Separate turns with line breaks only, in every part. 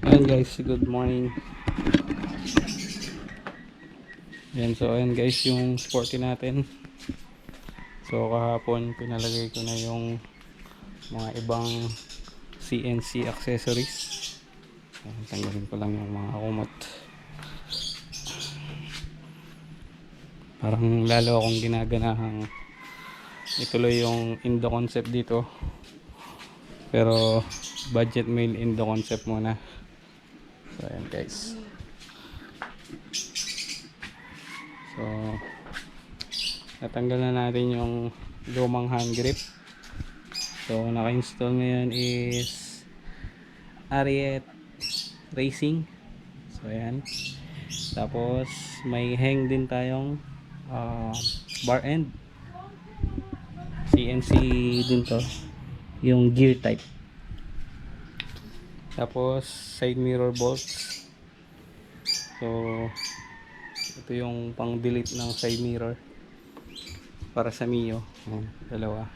Ayan guys, good morning. Ayan, so ayan guys yung sporty natin. So kahapon pinalagay ko na yung mga ibang CNC accessories. Ayan, tanggalin ko lang yung mga kumot. Parang lalo akong ginaganahang ituloy yung Indo concept dito. Pero budget mail Indo concept muna. So ayan guys. So natanggal na natin yung lumang hand grip. So naka-install ngayon is Ariat Racing. So ayan. Tapos may hang din tayong ah, bar end. CNC din to. Yung gear type. Tapos side mirror bolts. So ito yung pang delete ng side mirror para sa Mio. Ayan, dalawa.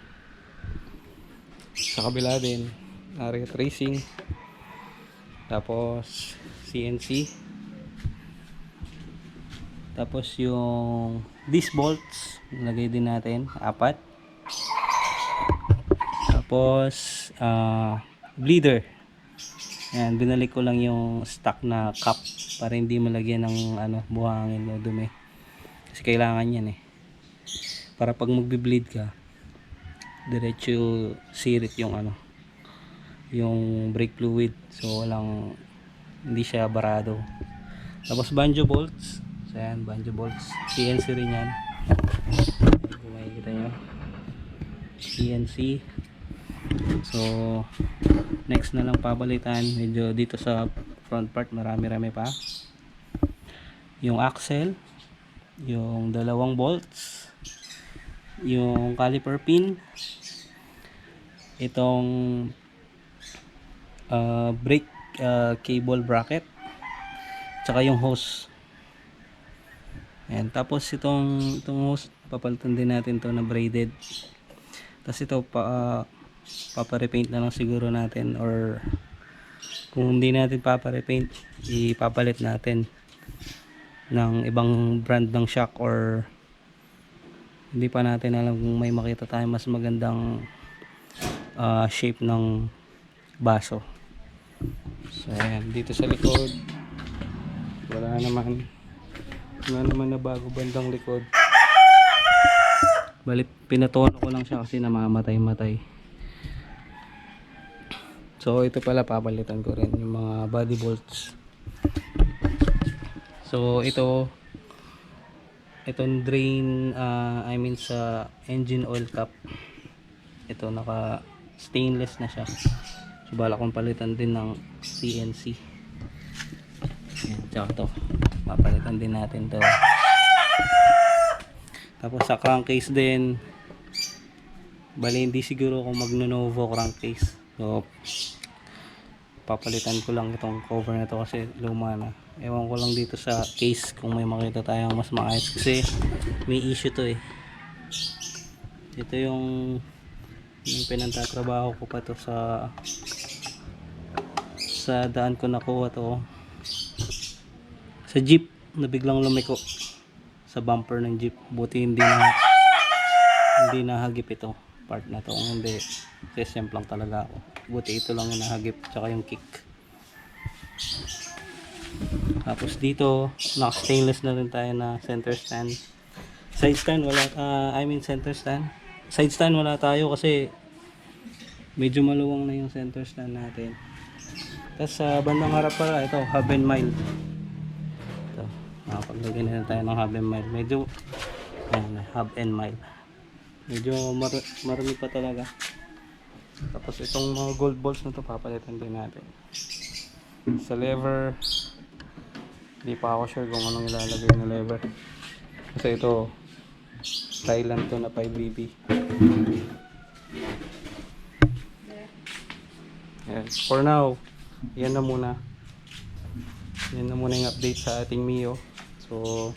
Sa kabila din, Ariat Racing. Tapos CNC. Tapos yung disc bolts, lagay din natin, apat. Tapos ah bleeder. Ayan, binalik ko lang yung stock na cup para hindi malagyan ng ano, buhangin o dumi. Kasi kailangan yan eh. Para pag magbi-bleed ka, diretso sirit yung ano, yung brake fluid. So walang hindi siya barado. Tapos banjo bolts. So ayan, banjo bolts. CNC rin yan. Ayan, kung makikita nyo. CNC. So, next na lang pabalitan. Medyo dito sa front part, marami-rami pa. Yung axle. Yung dalawang bolts. Yung caliper pin. Itong uh, brake uh, cable bracket. Tsaka yung hose. Ayan. Tapos itong, itong hose, papalitan din natin to na braided. Tapos ito, pa, uh, paparepaint na lang siguro natin or kung hindi natin paparepaint, ipapalit natin ng ibang brand ng shock or hindi pa natin alam kung may makita tayo mas magandang uh, shape ng baso. So, ayan. Dito sa likod, wala naman wala naman na bago bandang likod. Bali, pinatono ko lang siya kasi namamatay-matay. So, ito pala papalitan ko rin yung mga body bolts. So, ito itong drain ah, I mean sa engine oil cap. Ito naka stainless na siya. So, bala kong palitan din ng CNC. Tsaka to. Papalitan din natin to. Tapos sa crankcase din, bali hindi siguro ako magno-novo crankcase. So, papalitan ko lang itong cover na to kasi luma na. Ewan ko lang dito sa case kung may makita tayong mas maayos kasi may issue to eh. Ito yung yung pinantatrabaho ko pa to sa sa daan ko nakuha to. Sa jeep na biglang lumiko. Sa bumper ng jeep. Buti hindi na hindi nahagip ito part na to. Kung hindi session lang talaga ako. Buti ito lang yung nahagip tsaka yung kick. Tapos dito naka stainless na rin tayo na center stand. Side stand wala ah, I mean center stand. Side stand wala tayo kasi medyo maluwang na yung center stand natin. Tapos sa bandang harap pala ito hub and mile. Ito nakapaglagay na tayo ng hub and mile. Medyo ayan, hub and mile. Medyo mar marami pa talaga tapos itong mga gold balls na to papalitan din natin sa lever hindi pa ako sure kung anong ilalagay na lever kasi ito Thailand to na 5BB Yan. For now, yan na muna. Yan na muna yung update sa ating Mio. So,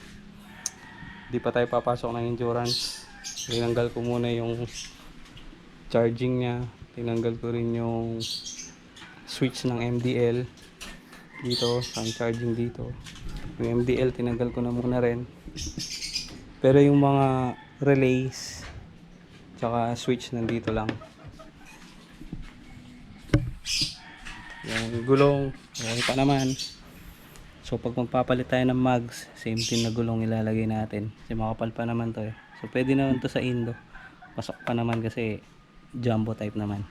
di pa tayo papasok ng endurance. Tinanggal ko muna yung charging niya. Tinanggal ko rin yung switch ng MDL. dito, sound charging dito. Yung MDL tinanggal ko na muna rin. Pero yung mga relays tsaka switch nandito lang. Yung gulong, okay pa naman. So pag magpapalit tayo ng mags, same thing na gulong ilalagay natin. Kasi makapal pa naman to eh. So pwede naman to sa Indo. Pasok pa naman kasi jumbo type naman.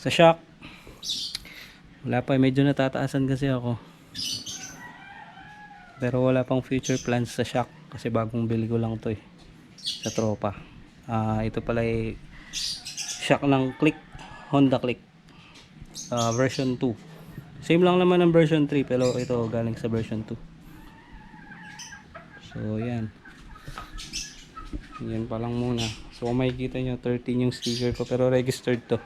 Sa shock, wala pa, eh. medyo natataasan kasi ako. Pero wala pang future plans sa shock kasi bagong bili ko lang to eh. Sa tropa. Ah, ito pala ay shock ng Click, Honda Click. Ah, version 2. Same lang naman ng version 3 pero ito galing sa version 2. So, yan. Yan pa lang muna. So, kung makikita nyo, 13 yung sticker ko pero registered to.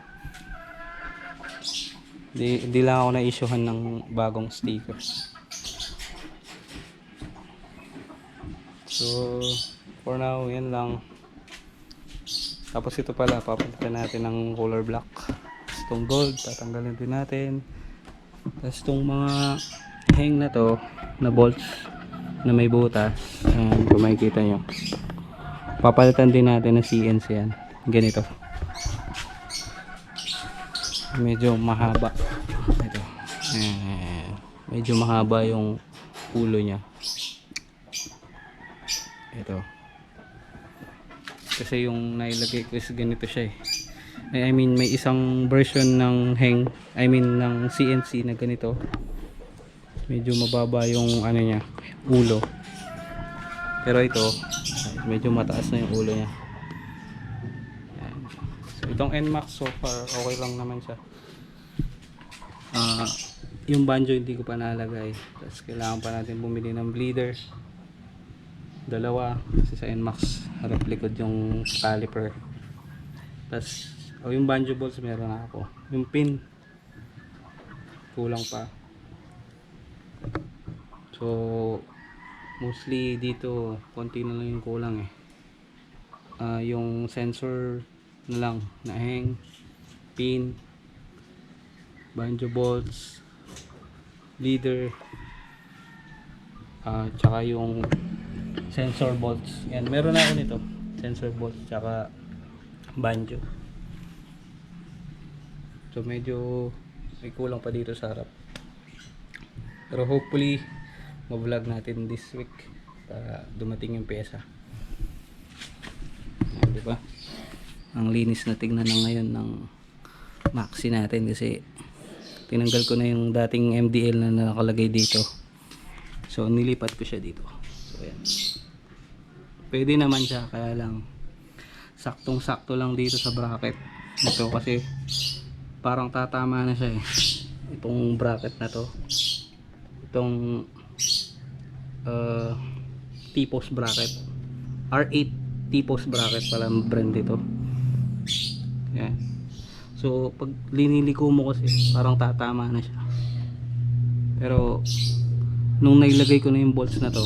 Di, di lang ako na-issuehan ng bagong sticker. So, for now, yan lang. Tapos ito pala, papalitan natin ng color black. Itong gold, tatanggalin din natin. Tapos itong mga hang na to, na bolts, na may butas. Ayan, kung makikita nyo. Papalitan din natin ng CNC yan. Ganito. Medyo mahaba. Ito. Ayan. Medyo mahaba yung ulo niya. Ito. Kasi yung nailagay ko is ganito siya eh. I mean, may isang version ng hang, I mean, ng CNC na ganito. Medyo mababa yung ano niya, ulo. Pero ito, medyo mataas na yung ulo niya. Yan. So, itong NMAX so far, okay lang naman siya. Ah, yung banjo hindi ko pa nalagay. Tapos kailangan pa natin bumili ng bleeder. Dalawa. Kasi sa NMAX, harap likod yung caliper. Tapos, o yung banjo balls meron na ako. Yung pin, kulang pa. So, mostly dito, konti na lang yung kulang eh. Ah, yung sensor na lang, na hang, pin, banjo bolts, leader, ah tsaka yung sensor bolts. Yan, meron na ako nito. Sensor bolts, tsaka banjo. So medyo may kulang pa dito sa harap. Pero hopefully, ma-vlog natin this week para dumating yung pesa. Yan, di ba? Ang linis na tignan na ngayon ng maxi natin kasi tinanggal ko na yung dating MDL na nakalagay dito. So nilipat ko siya dito. So ayan. Pwede naman siya kaya lang saktong sakto lang dito sa bracket. Ito kasi parang tatama na siya eh. Itong bracket na to. Itong uh, T-post bracket. R8 T-post bracket pala ang brand ito. Yan. So, pag liniliko mo kasi, parang tatama na siya. Pero, nung nailagay ko na yung bolts na to,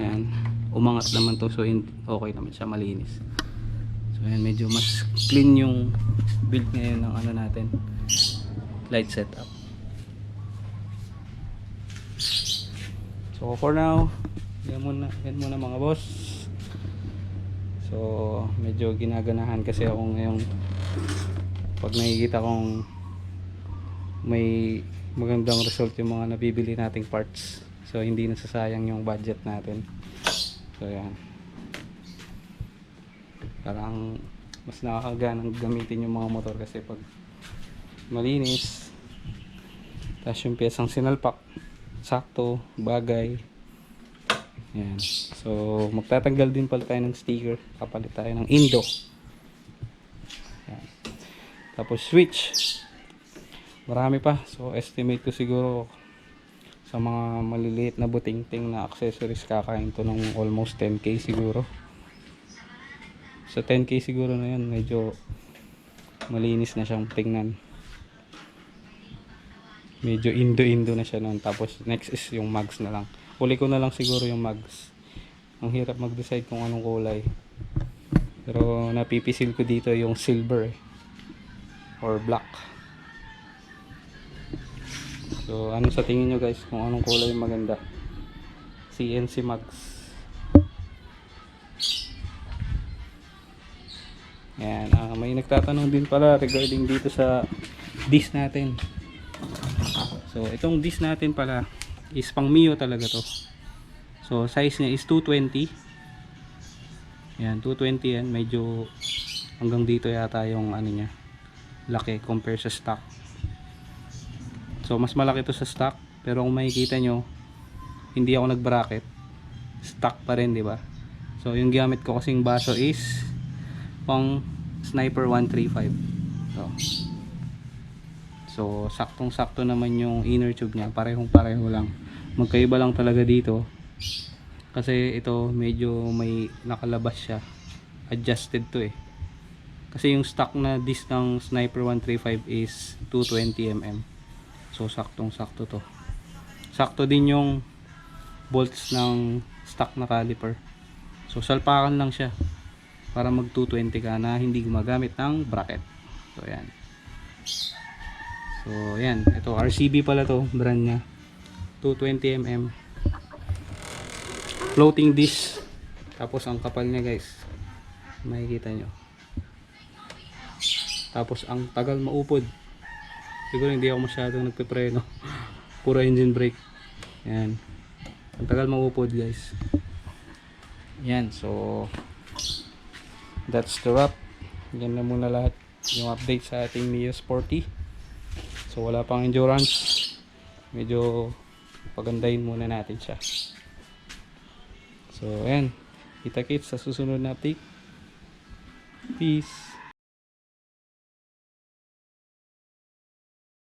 yan, umangat naman to. So, okay naman siya, malinis. So, yan, medyo mas clean yung build ngayon ng ano natin, light setup. So, for now, yan muna, yan muna mga boss. So, medyo ginaganahan kasi ako ngayon pag nakikita kong may magandang result yung mga nabibili nating parts. So, hindi nasasayang yung budget natin. So, yan. Parang mas nakakaganang gamitin yung mga motor kasi pag malinis tapos yung piyesang sinalpak sakto, bagay yan. So, magtatanggal din pala tayo ng sticker. Kapalit tayo ng Indo. Yan. Tapos switch. Marami pa. So, estimate ko siguro sa mga maliliit na buting-ting na accessories kakain to ng almost 10k siguro. Sa 10k siguro na yan, medyo malinis na siyang tingnan. Medyo indo-indo na siya noon. Tapos next is yung mags na lang. Uli ko na lang siguro yung mags. Ang hirap mag-decide kung anong kulay. Pero napipisil ko dito yung silver eh. Or black. So, ano sa tingin nyo guys kung anong kulay maganda? CNC Max. Yan, ah, may nagtatanong din pala regarding dito sa disc natin. So, itong disc natin pala is pang Mio talaga to. So, size niya is 220. Yan, 220 yan. Medyo hanggang dito yata yung ano niya. Laki compare sa stock. So, mas malaki to sa stock. Pero kung makikita nyo, hindi ako nag-bracket. Stock pa rin, di ba? So, yung gamit ko kasing baso is pang Sniper 135. So, so saktong-sakto naman yung inner tube niya. Parehong-pareho lang. Magkaiba lang talaga dito. Kasi ito medyo may nakalabas siya. Adjusted to eh. Kasi yung stock na disc ng Sniper 135 is 220mm. So saktong-sakto to. Sakto din yung bolts ng stock na caliper. So salpakan lang siya para mag 220 ka na hindi gumagamit ng bracket. So yan. So yan, ito RCB pala to, brand niya. 220mm. Floating dish. Tapos ang kapal niya guys. Makikita nyo. Tapos ang tagal maupod. Siguro hindi ako masyadong nagpepreno. Puro engine brake. Yan. Ang tagal maupod guys. Yan, so that's the wrap. Yan na muna lahat yung update sa ating Mio Sporty. So wala pang endurance. Medyo pagandahin muna natin siya. So ayan. Kita kits sa susunod na update. Peace.